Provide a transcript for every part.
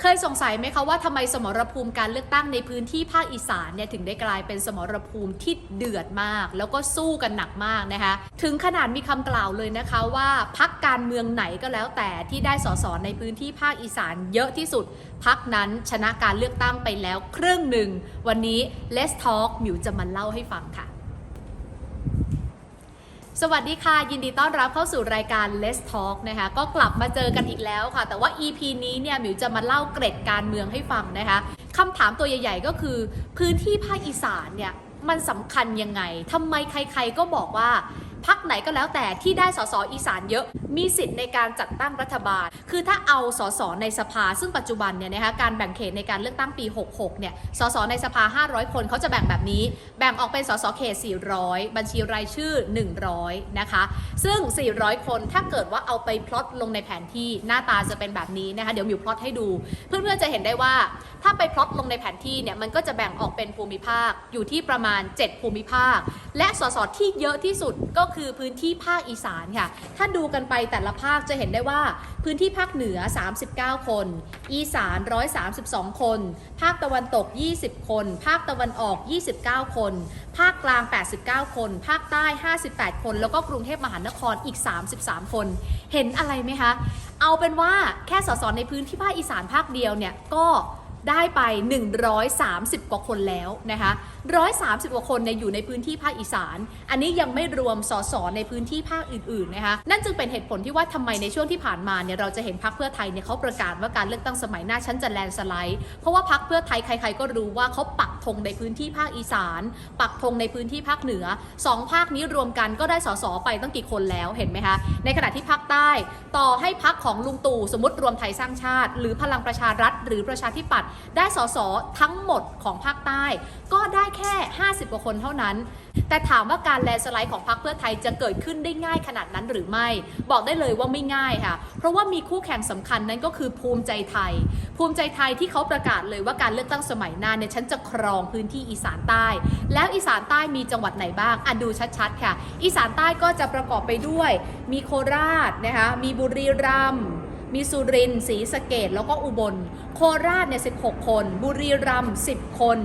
เคยสงสัยไหมคะว่าทำไมสมรภูมิการเลือกตั้งในพื้นที่ภาคอีสานเนี่ยถึงได้กลายเป็นสมรภูมิที่เดือดมาก แล้วก็สู้กันหนักมากนะคะ ถึงขนาดมีคำกล่าวเลยนะคะว่าพักการเมืองไหนก็แล้วแต่ที่ได้สสในพื้นที่ภาคอีสานเยอะที่สุดพักนั้นชนะการเลือกตั้งไปแล้วครึ่งหนึ่ง วันนี้ Let's Talk มิวจะมาเล่าให้ฟังค่ะ สวัสดีค่ะ ยินดีต้อนรับเข้าสู่รายการ Let's Talk นะคะ ก็กลับมาเจอกันอีกแล้วค่ะ แต่ว่า EP นี้เนี่ยหมิวจะมาเล่าเกร็ดการเมืองให้ฟังนะคะคำถามตัวใหญ่ ๆ ก็คือ พื้นที่ภาคอีสานเนี่ยมันสำคัญยังไงทำไมใคร ๆก็บอกว่า พักไหนก็แล้วแต่ที่ได้สสอีสานเยอะ มีสิทธิ์ในการจัดตั้งรัฐบาล คือถ้าเอาสสในสภา ซึ่งปัจจุบันเนี่ยนะคะการแบ่งเขตในการเลือกตั้งปี 66 เนี่ย สสในสภา 500 คนเขาจะแบ่งแบบนี้ แบ่งออกเป็นสสเขต 400 บัญชีรายชื่อ 100 นะคะ ซึ่ง 400 คนถ้าเกิดว่าเอาไปพลอตลงในแผนที่หน้าตาจะเป็นแบบนี้นะคะ เดี๋ยวมิวพลอตให้ดู เพื่อนๆจะเห็นได้ว่าถ้าไปพลอตลงในแผนที่เนี่ยมันก็จะแบ่งออกเป็นภูมิภาคอยู่ที่ประมาณ 7 ภูมิภาคและสสที่เยอะที่สุดก็คือพื้นที่ภาคอีสานค่ะ ถ้าดูกันไปแต่ละภาคจะเห็นได้ว่า พื้นที่ภาคเหนือ 39 คน อีสาน 132 คน ภาคตะวันตก 20 คน ภาคตะวันออก 29 คน ภาคกลาง 89 คน ภาคใต้ 58 คน แล้วก็กรุงเทพมหานครอีก 33 คน เห็นอะไรไหมคะ เอาเป็นว่าแค่สสในพื้นที่ภาคอีสานภาคเดียวเนี่ยก็ ได้ไป 130 กว่าคนแล้วนะคะ130 กว่าคนเนี่ยอยู่ในพื้นที่ภาคอีสาน อันนี้ยังไม่รวมสสในพื้นที่ภาคอื่นๆนะคะนั่นจึงเป็นเหตุผลที่ว่าทำไมในช่วงที่ผ่านมาเนี่ยเราจะเห็นพักเพื่อไทยเนี่ยเขาประกาศว่าการเลือกตั้งสมัยหน้าชั้นจะแลนด์สไลด์เพราะว่าพักเพื่อไทยใคร ๆ ก็รู้ว่าเขาปัก ธงในพื้นที่ภาคอีสาน ปักธงในพื้นที่ภาคเหนือสองภาคนี้รวมกันก็ได้สสไปตั้งกี่คนแล้วเห็นไหมคะ ในขณะที่ภาคใต้ ต่อให้พักของลุงตู่สมมติรวมไทยสร้างชาติ หรือพลังประชารัฐ หรือประชาธิปัตย์ได้สสทั้งหมดของภาคใต้ ก็ได้แค่ 50กว่าคนเท่านั้น แต่ถามว่าการแลนสไลด์ของพรรคเพื่อไทยจะเกิดขึ้นได้ง่ายขนาดนั้นหรือไม่ บอกได้เลยว่าไม่ง่ายค่ะ เพราะว่ามีคู่แข่งสำคัญนั้นก็คือภูมิใจไทย ภูมิใจไทยที่เขาประกาศเลยว่าการเลือกตั้งสมัยหน้าเนี่ยฉันจะครองพื้นที่อีสานใต้ แล้วอีสานใต้มีจังหวัดไหนบ้างอะดูชัดๆค่ะ อีสานใต้ก็จะประกอบไปด้วย มีโคราชนะคะมีบุรีรัมย์มีสุรินทร์ศรีสะเกดแล้วก็อุบล โคราชเนี่ย16 คน บุรีรัมย์10 คน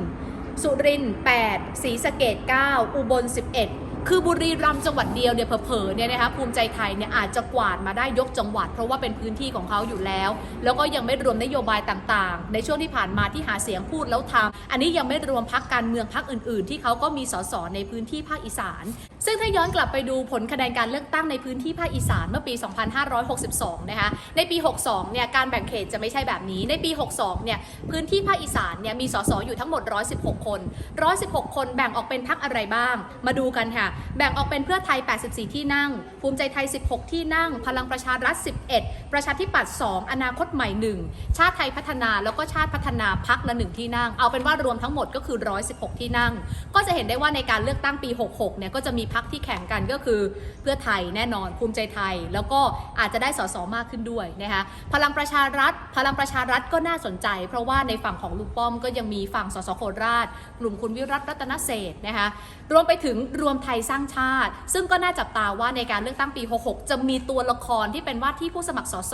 สุรินทร์8ศรีสะเกด9 อุบล 11 คือบุรีรัมย์จังหวัดเดียวเนี่ยเผลอๆเนี่ยนะคะภูมิใจไทยเนี่ยอาจจะกวาดมาได้ยกจังหวัด เพราะว่าเป็นพื้นที่ของเขาอยู่แล้ว แล้วก็ยังไม่รวมนโยบายต่างๆ ในช่วงที่ผ่านมาที่หาเสียงพูดแล้วทำอันนี้ยังไม่รวมพักการเมืองพักอื่นๆ ที่เขาก็มีสสในพื้นที่ภาคอีสาน ซึ่งถ้าย้อนกลับไปดูผลคะแนนการเลือกตั้งในพื้นที่ภาคอีสานเมื่อปี 2562 นะคะในปี 62 เนี่ยการแบ่งเขตจะไม่ใช่แบบนี้ในปี 62 เนี่ยพื้นที่ภาคอีสานเนี่ยมีสสอยู่ทั้งหมด 116 คน 116 คนแบ่งออกเป็นพักอะไรบ้าง มาดูกันค่ะแบ่งออกเป็นเพื่อไทย 84 ที่นั่ง ภูมิใจไทย 16 ที่นั่ง พลังประชารัฐ 11 ประชาธิปัตย์ 2 อนาคตใหม่ 1 ชาติไทยพัฒนาแล้วก็ชาติพัฒนาพักละ 1 ที่นั่ง เอาเป็นว่ารวมทั้งหมดก็คือ 116 ที่นั่ง ก็จะเห็นได้ว่าในการเลือกตั้งปี 66 เนี่ยก็จะมีพักที่แข่งกันก็คือเพื่อไทยแน่นอนภูมิใจไทย แล้วก็อาจจะได้สสมากขึ้นด้วยนะคะพลังประชารัฐ พลังประชารัฐก็น่าสนใจ เพราะว่าในฝั่งของลุงป้อมก็ยังมีฝั่งสสโคราช กลุ่มคุณวิรัตรัตนเศษนะคะรวมไปถึงรวมไทยสร้างชาติ ซึ่งก็น่าจับตาว่าในการเลือกตั้งปี 66 จะมีตัวละครที่เป็นว่าที่ผู้สมัครสส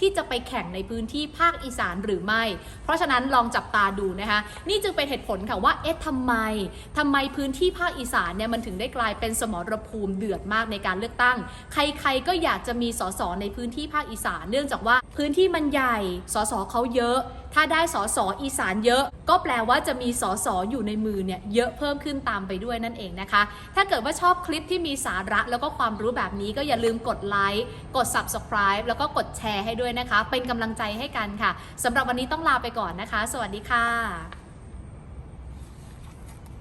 ที่จะไปแข่งในพื้นที่ภาคอีสานหรือไม่ เพราะฉะนั้นลองจับตาดูนะคะนี่จึงเป็นเหตุผลค่ะว่าเอ๊ะทำไมทำไมพื้นที่ภาคอีสานเนี่ยมันถึงได้กลายเป็นสมรภูมิเดือดมากในการเลือกตั้ง ใครๆก็อยากจะมีสสในพื้นที่ภาคอีสานเนื่องจากว่าพื้นที่มันใหญ่สสเขาเยอะ ถ้าได้สอสออีสานเยอะ ก็แปลว่าจะมีสอสอยู่ในมือเนี่ยเยอะเพิ่มขึ้นตามไปด้วยนั่นเองนะคะ ถ้าเกิดว่าชอบคลิปที่มีสาระแล้วก็ความรู้แบบนี้ก็อย่าลืมกดไลค์กด subscribe แล้วก็กดแชร์ให้ด้วยนะคะ เป็นกำลังใจให้กันค่ะสำหรับวันนี้ต้องลาไปก่อนนะคะ สวัสดีค่ะ